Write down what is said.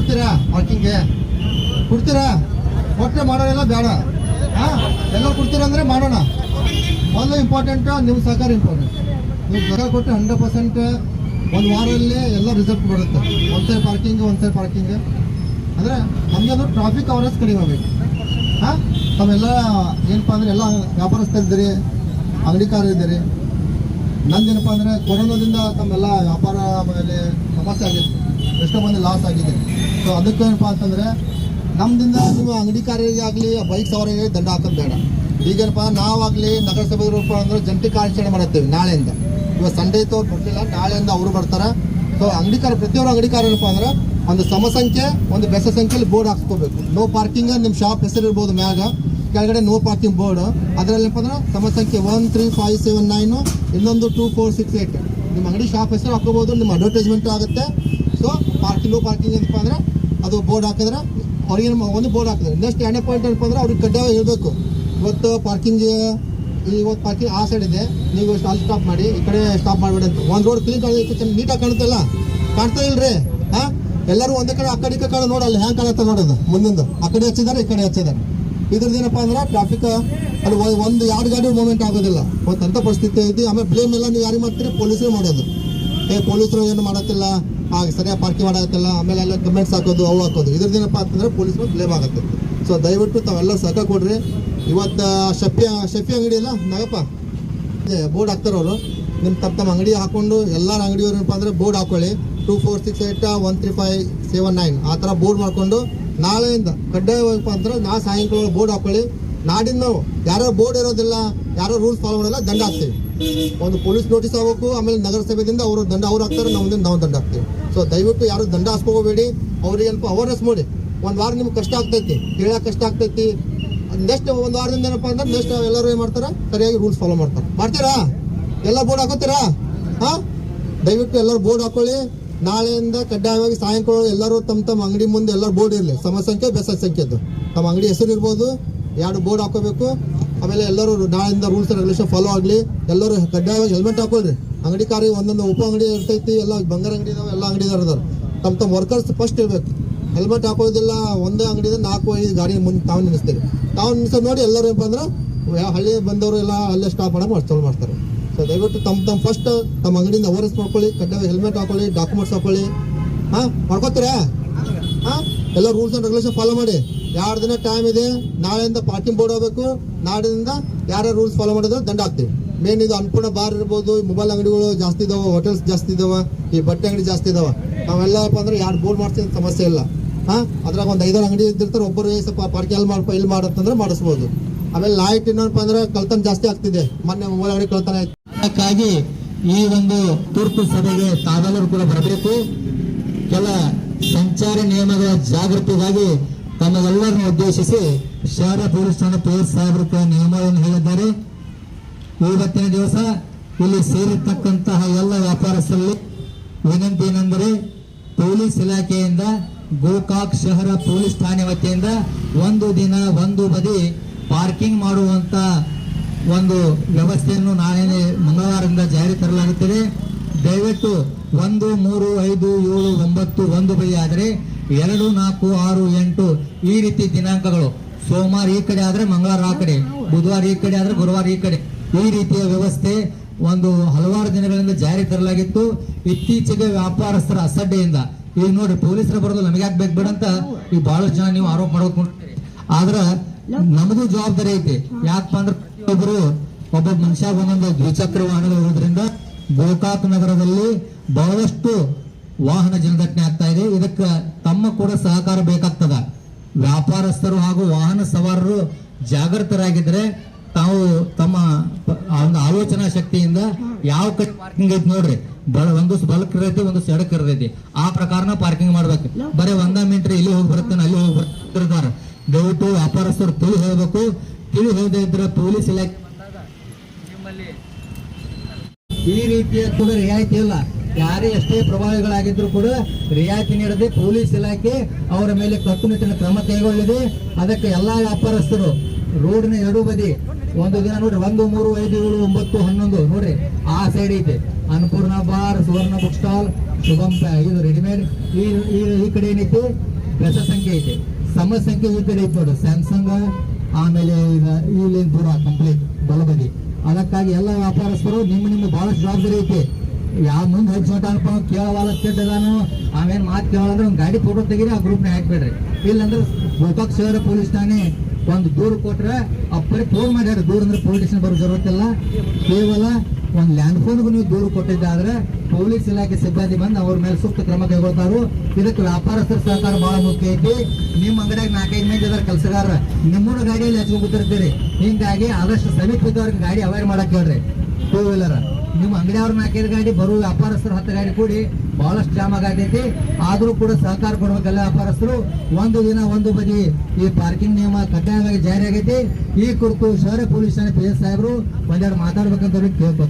ಕೊಡ್ತೀರಾ ಪಾರ್ಕಿಂಗ್ಗೆ ಕೊಡ್ತೀರಾ? ಕೊಟ್ಟರೆ ಮಾಡೋರೆಲ್ಲ ಬೇಡ. ಹಾಂ? ಎಲ್ಲ ಕೊಡ್ತೀರಾ ಅಂದರೆ ಮಾಡೋಣ. ಮೊದಲು ಇಂಪಾರ್ಟೆಂಟು ನಿಮ್ಮ ಸಹಕಾರ ಇಂಪಾರ್ಟೆಂಟ್ ನೀವು ಸಹಕಾರ ಕೊಟ್ಟರೆ ಹಂಡ್ರೆಡ್ ಪರ್ಸೆಂಟ್ ಒಂದು ವಾರಲ್ಲೇ ಎಲ್ಲ ರಿಸಲ್ಟ್ ಬರುತ್ತೆ. ಒಂದು ಸೈಡ್ ಪಾರ್ಕಿಂಗ್ ಒಂದು ಸೈಡ್ ಪಾರ್ಕಿಂಗ್ ಅಂದರೆ ನಮಗೆ ಅದು ಟ್ರಾಫಿಕ್ ಅವರ್ಸ್ ಕಡಿಮೆ ಆಗಬೇಕು. ಹಾಂ? ತಮ್ಮೆಲ್ಲ ಏನಪ್ಪ ಅಂದರೆ ಎಲ್ಲ ವ್ಯಾಪಾರಸ್ಥರಿದ್ದೀರಿ, ಅಂಗಡಿಕಾರರಿದ್ದೀರಿ. ನಂದೇನಪ್ಪ ಅಂದರೆ ಕೊರೋನಾದಿಂದ ತಮ್ಮೆಲ್ಲ ವ್ಯಾಪಾರ ಮೇಲೆ ಸಮಸ್ಯೆ ಆಗಿತ್ತು ಎಷ್ಟೋ ಮಂದಿ ಲಾಸ್ ಆಗಿದೆ. ಸೊ ಅದಕ್ಕೆ ಏನಪ್ಪ ಅಂತಂದರೆ ನಮ್ಮದಿಂದ ನೀವು ಅಂಗಡಿಕಾರರಿಗೆ ಆಗಲಿ ಬೈಕ್ ಸವಾರಿಗೆ ದಂಡ ಹಾಕೋದು ಬೇಡ. ಈಗೇನಪ್ಪ, ನಾವಾಗಲಿ ರೂಪ ಅಂದ್ರೆ ಜಂಟಿ ಕಾರ್ಯಾಚರಣೆ ಮಾಡುತ್ತೇವೆ ನಾಳೆಯಿಂದ. ಇವಾಗ ಸಂಡೇ ಇತ್ತು ಅವ್ರು ಬರ್ತಿಲ್ಲ ನಾಳೆಯಿಂದ ಅವರು ಬರ್ತಾರೆ. ಸೊ ಅಂಗಡಿಕಾರ ಪ್ರತಿಯೊಬ್ಬರು ಅಂಗಡಿಕಾರ ಏನಪ್ಪ ಅಂದ್ರೆ, ಒಂದು ಸಮಸಂಖ್ಯೆ, ಒಂದು ಬೆಸ ಸಂಖ್ಯೆಯಲ್ಲಿ ಬೋರ್ಡ್ ಹಾಕ್ಸ್ಕೋಬೇಕು. ನೋ ಪಾರ್ಕಿಂಗ್ ನಿಮ್ಮ ಶಾಪ್ ಹೆಸರು ಇರ್ಬೋದು ಮ್ಯಾಗ. ಕೆಳಗಡೆ ನೋ ಪಾರ್ಕಿಂಗ್ ಬೋರ್ಡ್. ಅದರಲ್ಲಿ ಏನಪ್ಪ ಅಂದ್ರೆ, ಸಮಸಂಖ್ಯೆ one three five seven nine ಇನ್ನೊಂದು ಟೂ ಫೋರ್ ಸಿಕ್ಸ್ ಏಯ್ಟ್ ನಿಮ್ಮ ಅಂಗಡಿ ಶಾಪ್ ಹೆಸರು ಹಾಕೋಬೋದು ನಿಮ್ಮ ಅಡ್ವರ್ಟೈಸ್ಮೆಂಟ್ ಆಗುತ್ತೆ. ಸೊ ಪಾರ್ಕಿಂಗ್ ನೋ ಪಾರ್ಕಿಂಗ್ ಏನಪ್ಪ ಅಂದ್ರೆ ಅದು ಬೋರ್ಡ್ ಹಾಕಿದ್ರೆ, ಅವ್ರಿಗೆ ಒಂದು ಬೋರ್ಡ್ ಹಾಕಿದ್ರೆ. ನೆಕ್ಸ್ಟ್ ಎರಡನೇ ಪಾಯಿಂಟ್ ಏನಪ್ಪ ಅಂದ್ರೆ ಅವ್ರಿಗೆ ಕಡ್ಡಾಯ ಹೇಳಬೇಕು. ಇವತ್ತು ಪಾರ್ಕಿಂಗ್ ಇವತ್ತು ಪಾರ್ಕಿಂಗ್ ಆ ಸೈಡ್ ಇದೆ, ನೀವು ಅಲ್ಲಿ ಸ್ಟಾಪ್ ಮಾಡಿ, ಈ ಕಡೆ ಸ್ಟಾಪ್ ಮಾಡಬೇಡಿ ಅಂತ. ಒಂದು ರೋಡ್ ಕ್ಲೀನ್ ಕಾಣಿಸ್ತೈತೆ ನೀಟಾಗಿ ಕಾಣುತ್ತಲ್ಲ? ಕಾಣ್ತಾ ಇಲ್ರಿ, ಹಾ? ಎಲ್ಲರೂ ಒಂದೇ ಕಡೆ ಆ ಕಡೆ ಈ ಕಡೆ ನೋಡಲ್ಲ ಹ್ಯಾಂಗ್ ಕಾಣುತ್ತೆ ನೋಡೋದು ಮುಂದೊಂದು. ಆ ಕಡೆ ಹಚ್ಚಿದ್ದಾರೆ, ಈ ಕಡೆ ಹಚ್ಚಿದ್ದಾರೆ. ಇದ್ರದ್ದು ಏನಪ್ಪ ಅಂದ್ರೆ ಟ್ರಾಫಿಕ್ ಅಲ್ಲಿ ಒಂದು ಎರಡು ಗಾಡಿ ಮೂವ್ಮೆಂಟ್ ಆಗೋದಿಲ್ಲ. ಒಂದು ಅಂಥ ಪರಿಸ್ಥಿತಿ ಐತಿ. ಆಮೇಲೆ ಬ್ಲೇಮ್ ಎಲ್ಲ ನೀವು ಯಾರಿಗೆ ಮಾಡ್ತೀರಿ? ಪೊಲೀಸರೇ ಮಾಡೋದು. ಏ, ಪೊಲೀಸರು ಏನು ಮಾಡತ್ತಿಲ್ಲ? ಆ ಸರಿಯಾಗಿ ಪಾರ್ಕಿಂಗ್ ಮಾಡಾಗತ್ತಲ್ಲ ಆಮೇಲೆ ಎಲ್ಲ ಕಮೆಂಟ್ಸ್ ಹಾಕೋದು, ಅವು ಹಾಕೋದು. ಇದ್ರದ್ದು ಏನಪ್ಪ ಅಂತಂದ್ರೆ ಪೊಲೀಸ್ಗಳು ಬ್ಲೇಮ್ ಆಗುತ್ತೆ. ಸೊ ದಯವಿಟ್ಟು ತಾವೆಲ್ಲ ಸಹಕಾರ ಕೊಡ್ರಿ. ಇವತ್ತು ಶಫಿ ಶಫಿ ಅಂಗಡಿ ಅಲ್ಲ, ನಾಗಪ್ಪ? ಬೋರ್ಡ್ ಹಾಕ್ತಾರವರು ನಿಮ್ಮ ತಪ್ಪ ತಮ್ಮ ಅಂಗಡಿ ಹಾಕೊಂಡು ಎಲ್ಲ ಅಂಗಡಿಯವ್ರು ಏನಪ್ಪ ಅಂದರೆ ಬೋರ್ಡ್ ಹಾಕೊಳ್ಳಿ. Two four six eight one three five seven nine ಆ ಥರ ಬೋರ್ಡ್ ಮಾಡಿಕೊಂಡು ನಾಳೆಯಿಂದ ಕಡ್ಡಾಯವಾಗಪ್ಪ ಅಂದ್ರೆ ನಾ ಸಾಯಂಕಾಲ ಬೋರ್ಡ್ ಹಾಕೊಳ್ಳಿ. ನಾಡಿಂದ ನಾವು ಯಾರೋ ಬೋರ್ಡ್ ಇರೋದಿಲ್ಲ, ಯಾರೋ ರೂಲ್ಸ್ ಫಾಲೋ ಮಾಡೋಲ್ಲ ದಂಡ ಹಾಕ್ತೀವಿ. ಒಂದು ಪೊಲೀಸ್ ನೋಟಿಸ್ ಆಗಬೇಕು ಆಮೇಲೆ ನಗರಸಭೆಯಿಂದ ಅವರು ದಂಡ ಅವ್ರು ಹಾಕ್ತಾರೆ, ನಾವು ನಾವು ದಂಡ ಹಾಕ್ತೀವಿ. ಸೊ ದಯವಿಟ್ಟು ಯಾರು ದಂಡ ಹಾಸ್ಕೋಬೇಡಿ, ಅವ್ರಿಗೆ ಸ್ವಲ್ಪ ಅವೇರ್ನೆಸ್ ಮಾಡಿ. ಒಂದು ವಾರ ನಿಮ್ಗೆ ಕಷ್ಟ ಆಗ್ತೈತಿ ಕೇಳಕ್ಕೆ ಕಷ್ಟ ಆಗ್ತೈತಿ. ನೆಕ್ಸ್ಟ್ ಒಂದು ವಾರದಿಂದ ಏನಪ್ಪ ಅಂದ್ರೆ ನೆಕ್ಸ್ಟ್ ಎಲ್ಲರೂ ಏನು ಮಾಡ್ತಾರೆ, ಸರಿಯಾಗಿ ರೂಲ್ಸ್ ಫಾಲೋ ಮಾಡ್ತಾರೆ. ಮಾಡ್ತೀರಾ? ಎಲ್ಲ ಬೋರ್ಡ್ ಹಾಕೋತೀರಾ? ಹಾಂ? ದಯವಿಟ್ಟು ಎಲ್ಲರೂ ಬೋರ್ಡ್ ಹಾಕೊಳ್ಳಿ. ನಾಳೆಯಿಂದ ಕಡ್ಡಾಯವಾಗಿ ಸಾಯಂಕಾಲ ಎಲ್ಲರೂ ತಮ್ಮ ತಮ್ಮ ಅಂಗಡಿ ಮುಂದೆ ಎಲ್ಲರೂ ಬೋರ್ಡ್ ಇರಲಿ. ಸಮ ಸಂಖ್ಯೆ, ಬೆಸ ಸಂಖ್ಯೆದ್ದು ತಮ್ಮ ಅಂಗಡಿ ಹೆಸರು ಇರ್ಬೋದು ಎರಡು ಬೋರ್ಡ್ ಹಾಕೋಬೇಕು. ಆಮೇಲೆ ಎಲ್ಲರೂ ನಾಳಿಂದ ರೂಲ್ಸ್ ಆ್ಯಂಡ್ ರೆಗ್ಯುಲೇಷನ್ ಫಾಲೋ ಆಗಲಿ. ಎಲ್ಲರೂ ಕಡ್ಡಾಯವಾಗಿ ಹೆಲ್ಮೆಟ್ ಹಾಕೊಳ್ರಿ. ಅಂಗಡಿ ಕಾರಿಗೆ ಒಂದೊಂದು ಉಪ ಅಂಗಡಿ ಇರ್ತೈತಿ, ಎಲ್ಲ ಬಂಗಾರ ಅಂಗಡಿ ಇದಾವೆ, ಎಲ್ಲ ಅಂಗಡಿ ಇದಾರೆ ತಮ್ಮ ತಮ್ಮ ವರ್ಕರ್ಸ್ ಫಸ್ಟ್ ಇರಬೇಕು. ಹೆಲ್ಮೆಟ್ ಹಾಕೋದಿಲ್ಲ ಒಂದೇ ಅಂಗಡಿಯಿಂದ ನಾಲ್ಕು ಐದು ಗಾಡಿ ಮುಂದೆ ತಾವು ನಿಲ್ಲಿಸ್ತೀರಿ. ತಾವು ನಿಲ್ಲಿಸೋದು ನೋಡಿ ಎಲ್ಲರೂ ಏನಪ್ಪ ಅಂದ್ರೆ ಹಳ್ಳಿ ಬಂದವರು ಎಲ್ಲ ಅಲ್ಲೇ ಸ್ಟಾಪ್ ಮಾಡಿ ಚಾಲು ಮಾಡ್ತಾರೆ ಸೊ ದಯವಿಟ್ಟು ತಮ್ಮ ತಮ್ಮ ಫಸ್ಟ್ ತಮ್ಮ ಅಂಗಡಿಯಿಂದ ಅವೇರ್ನೆಸ್ ಮಾಡ್ಕೊಳ್ಳಿ ಕಡ್ಡಾಯ ಹೆಲ್ಮೆಟ್ ಹಾಕೊಳ್ಳಿ ಡಾಕ್ಯುಮೆಂಟ್ಸ್ ಹಾಕೊಳ್ಳಿ. ಹಾಂ, ಮಾಡ್ಕೋತೀರಾ? ಹಾಂ? ಎಲ್ಲ ರೂಲ್ಸ್ ಅಂಡ್ ರೆಗ್ಯುಲೇಷನ್ ಫಾಲೋ ಮಾಡಿ. ಎರಡು ದಿನ ಟೈಮ್ ಇದೆ, ನಾಳೆಯಿಂದ ಪಾರ್ಕಿಂಗ್ ಬೋರ್ಡ್ ಹೋಗ್ಬೇಕು, ನಾಡಿನಿಂದ ಯಾರ್ಯಾರು ರೂಲ್ಸ್ ಫಾಲೋ ಮಾಡಿದ್ರೆ ದಂಡ ಹಾಕ್ತೀವಿ. ಮೇನ್ ಇದು ಅನ್ನಪೂರ್ಣ ಬಾರ್ ಇರ್ಬೋದು ಮೊಬೈಲ್ ಅಂಗಡಿಗಳು ಜಾಸ್ತಿ ಇದಾವೆ ಹೋಟೆಲ್ಸ್ ಜಾಸ್ತಿ ಇದಾವೆ, ಈ ಬಟ್ಟೆ ಅಂಗಡಿ ಜಾಸ್ತಿ ಇದಾವೆ. ನಾವೆಲ್ಲಪ್ಪ ಅಂದ್ರೆ ಎರಡು ಬೋರ್ಡ್ ಮಾಡ್ತೀವಿ ಅಂತ ಸಮಸ್ಯೆ ಇಲ್ಲ. ಹಾಂ? ಅದ್ರಾಗ ಒಂದು ಐದಾರು ಅಂಗಡಿ ಇದ್ದಿರ್ತಾರೆ, ಒಬ್ಬರು ಸ್ವಲ್ಪ ಪಾರ್ಕಿಂಗ್ ಎಲ್ಲಿ ಮಾಡಪ್ಪ ಇಲ್ಲಿ ಮಾಡತ್ತಂದ್ರೆ ಮಾಡಿಸ್ಬೋದು. ಆಮೇಲೆ ಲೈಟ್ ಏನಪ್ಪ ಅಂದ್ರೆ ಕಳ್ತನ ಜಾಸ್ತಿ ಆಗ್ತಿದೆ. ಮೊನ್ನೆ ಮೊಬೈಲ್ ಅಂಗಡಿ ಕಳ್ತನ ಆಯ್ತು. ಈ ಒಂದು ತುರ್ತು ಸಭೆಗೆ ತಾವೆಲ್ಲರೂ ಕೂಡ ಬರಬೇಕು. ಕೆಲ ಸಂಚಾರಿ ನಿಯಮಗಳ ಜಾಗೃತಿಗಾಗಿ ತಮ್ಮೆಲ್ಲರನ್ನು ಉದ್ದೇಶಿಸಿ ಶಹರ ಪೊಲೀಸ್ ಠಾಣೆ ಪೊಲೀಸ್ ಸಾಹೇಬರು ಕೂಡ ನಿಯಮವನ್ನು ಹೇಳಿದ್ದಾರೆ. ಇವತ್ತಿನ ದಿವಸ ಇಲ್ಲಿ ಸೇರಿರ್ತಕ್ಕಂತಹ ಎಲ್ಲ ವ್ಯಾಪಾರಸ್ಥರಲ್ಲಿ ವಿನಂತಿ ಏನೆಂದರೆ ಪೊಲೀಸ್ ಇಲಾಖೆಯಿಂದ ಗೋಕಾಕ್ ಶಹರ ಪೊಲೀಸ್ ಠಾಣೆ ವತಿಯಿಂದ ಒಂದು ದಿನ ಒಂದು ಬದಿ ಪಾರ್ಕಿಂಗ್ ಮಾಡುವಂತ ಒಂದು ವ್ಯವಸ್ಥೆಯನ್ನು ನಾಳೆ ಮಂಗಳವಾರದಿಂದ ಜಾರಿ ತರಲಾಗುತ್ತದೆ. ದಯವಿಟ್ಟು ಒಂದು, ಮೂರು, ಐದು, ಏಳು, ಒಂಬತ್ತು, ಒಂದು ಬೈ ಆದರೆ ಎರಡು, ನಾಲ್ಕು, ಆರು, ಎಂಟು ಈ ರೀತಿ ದಿನಾಂಕಗಳು. ಸೋಮವಾರ ಈ ಕಡೆ ಆದರೆ ಮಂಗಳವಾರ ಆ ಕಡೆ, ಬುಧವಾರ ಈ ಕಡೆ ಆದರೆ ಗುರುವಾರ ಈ ಕಡೆ. ಈ ರೀತಿಯ ವ್ಯವಸ್ಥೆ ಒಂದು ಹಲವಾರು ದಿನಗಳಿಂದ ಜಾರಿ ತರಲಾಗಿತ್ತು. ಇತ್ತೀಚೆಗೆ ವ್ಯಾಪಾರಸ್ಥರ ಅಸಡ್ಡೆಯಿಂದ. ಈಗ ನೋಡಿ ಪೊಲೀಸರ ಬರೋದು ನಮಗೆ ಯಾಕೆ ಬೇಕು ಬೇಡಂತ ಈ ಬಹಳಷ್ಟು ಜನ ನೀವು ಆರೋಪ ಮಾಡ್ಕೊಂಡ್ರಿ ಆದ್ರ ನಮಗೂ ಜವಾಬ್ದಾರಿ ಐತಿ. ಯಾಕಪ್ಪ ಅಂದ್ರೆ ಪ್ರತಿಯೊಬ್ಬರು ಒಬ್ಬ ಮನುಷ್ಯ ಒಂದೊಂದು ದ್ವಿಚಕ್ರ ವಾಹನ ಇರೋದ್ರಿಂದ ಗೋಕಾಕ್ ನಗರದಲ್ಲಿ ಬಹಳಷ್ಟು ವಾಹನ ಜನದಟ್ಟಣೆ ಆಗ್ತಾ ಇದೆ. ಇದಕ್ಕೆ ತಮ್ಮ ಕೂಡ ಸಹಕಾರ ಬೇಕಾಗ್ತದ. ವ್ಯಾಪಾರಸ್ಥರು ಹಾಗೂ ವಾಹನ ಸವಾರರು ಜಾಗೃತರಾಗಿದ್ರೆ ತಾವು ತಮ್ಮ ಒಂದು ಆಲೋಚನಾ ಶಕ್ತಿಯಿಂದ ಯಾವ ಕಡೆ ಪಾರ್ಕಿಂಗ್ ಐತಿ ನೋಡ್ರಿ. ಬಳ ಒಂದು ಬಲಕ್ ಇರೈತಿ ಒಂದು ಸಡಕ್ ಇರತೈತಿ. ಆ ಪ್ರಕಾರನ ಪಾರ್ಕಿಂಗ್ ಮಾಡ್ಬೇಕು. ಬರೀ ಒಂದ ಮೀಟ್ರ್ ಇಲ್ಲಿ ಹೋಗಿ ಬರ್ತಾನೆ ಅಲ್ಲಿ ಹೋಗಿ ಬರ್ತಿರ್ತಾರ ದಯವಿಟ್ಟು ವ್ಯಾಪಾರಸ್ಥರು ತಿಳಿ ಹೋಗ್ಬೇಕು ತಿಳಿ ಹೇಳದೇ ಇದ್ರೆ ಪೊಲೀಸ್ ಇಲಾಖೆ ಈ ರೀತಿಯ ರಿಯಾಯಿತಿ ಇಲ್ಲ? ಯಾರೇ ಎಷ್ಟೇ ಪ್ರಭಾವಿಗಳಾಗಿದ್ರು ಕೂಡ ರಿಯಾಯಿತಿ ನೀಡದೆ ಪೊಲೀಸ್ ಇಲಾಖೆ ಅವರ ಮೇಲೆ ಕಟ್ಟುನಿಟ್ಟಿನ ಕ್ರಮ ಕೈಗೊಳ್ಳಿದೆ ಅದಕ್ಕೆ ಎಲ್ಲಾ ವ್ಯಾಪಾರಸ್ಥರು, ರೋಡ್ನ ಎರಡು ಬದಿ ಒಂದು ದಿನ ನೋಡ್ರಿ, ಒಂದು, ಮೂರು, ಐದು, ಏಳು, ಒಂಬತ್ತು, ಹನ್ನೊಂದು ನೋಡ್ರಿ, ಆ ಸೈಡ್ ಐತೆ. Annapurna bar, Suvarna book stall, Shubham ಇದು ರೆಡಿಮೇಡ್ ಈ, ಈ- ಕಡೆ ಏನೈತಿ? ಬೆಸ ಸಂಖ್ಯೆ ಐತೆ. ಸಮ ಸಂಖ್ಯೆ ಈ ಕಡೆ ಐತೆ ನೋಡು ಸ್ಯಾಮ್ಸಂಗ್ ಆಮೇಲೆ ಈಗ ಈ ಲೈನ್ ಪೂರ ಕಂಪ್ಲೀಟ್ ಬಲಬದಿ. ಅದಕ್ಕಾಗಿ ಎಲ್ಲ ವ್ಯಾಪಾರಸ್ಥರು, ನಿಮ್ಮ ನಿಮ್ಮ ಬಹಳಷ್ಟು ಜವಾಬ್ದಾರಿ ಐತಿ. ಯಾವ ಮುಂದೆ ಹಚ್ಚೋಟ ಅನ್ಪ ಕೇಳವಲ್ಲ ಕೆಟ್ಟದಾನು. ಆಮೇಲೆ ಮಾತು ಕೇಳಂದ್ರೆ ಒಂದು ಗಾಡಿ ಫೋಟೋ ತೆಗೀರಿ, ಆ ಗ್ರೂಪ್ನ ಹಾಕ್ಬೇಡ್ರಿ. ಇಲ್ಲಂದ್ರೆ ಗೋಕಾಕ್ ಸೇರ ಪೊಲೀಸ್ ಠಾಣೆ ಒಂದು ದೂರು ಕೊಟ್ರೆ ಅಪ್ಪರಿ ಫೋನ್ ಮಾಡ್ಯಾರ. ದೂರ ಅಂದ್ರೆ ಪೊಲೀಸ್ ಬರೋ ಜರುತ್ತಿಲ್ಲ ಕೇವಲ ಒಂದು ಲ್ಯಾಂಡ್ ಫೋನ್ಗೂ ನೀವು ದೂರು ಕೊಟ್ಟಿದ್ದಾದ್ರೆ ಪೊಲೀಸ್ ಇಲಾಖೆ ಸಿಬ್ಬಂದಿ ಬಂದು ಅವ್ರ ಮೇಲೆ ಸೂಕ್ತ ಕ್ರಮ ಕೈಗೊಳ್ತಾರು. ಇದಕ್ಕೆ ವ್ಯಾಪಾರಸ್ಥರ ಸಹಕಾರ ಬಹಳ ಮುಖ್ಯ ಐತಿ. ನಿಮ್ಮ ಅಂಗಡಿಯಾಗ ನಾಲ್ಕೈದು ಮಂದಿ ಅದಾರ ಕೆಲಸಗಾರ ನಿಮ್ಮೂರ ಗಾಡಿಯಲ್ಲಿ ಹಚ್ಕೊಂಡ್ ಹಿಂಗಾಗಿ ಆದಷ್ಟು ಸಮೀಪದವ್ರಿಗೆ ಗಾಡಿ ಅವಾಯ್ಡ್ ಮಾಡಕ್ ಹೇಳ್ರಿ. ಟೂ ವೀಲರ್ ನಿಮ್ಮ ಅಂಗಡಿಯವ್ರ ನಾಲ್ಕೈದು ಗಾಡಿ ಬರುವ ವ್ಯಾಪಾರಸ್ಥರು ಹತ್ತು ಗಾಡಿ ಕೂಡಿ ಬಹಳಷ್ಟು ಜಾಮ್ ಆಗತೈತಿ. ಆದರೂ ಕೂಡ ಸಹಕಾರ ಕೊಡಬೇಕಲ್ಲ ವ್ಯಾಪಾರಸ್ಥರು. ಒಂದು ದಿನ ಒಂದು ಬದಿ ಈ ಪಾರ್ಕಿಂಗ್ ನಿಯಮ ಕಡ್ಡಾಯವಾಗಿ ಜಾರಿ ಆಗೈತಿ. ಈ ಕುರಿತು ಶಹರ ಪೊಲೀಸ್ ಠಾಣೆ ಪಿ ಎಸ್ ಸಾಹೇಬರು ಒಂದೆರಡು ಮಾತಾಡ್ಬೇಕಂತ ಕೇಳ್ಕೊತಾರೆ.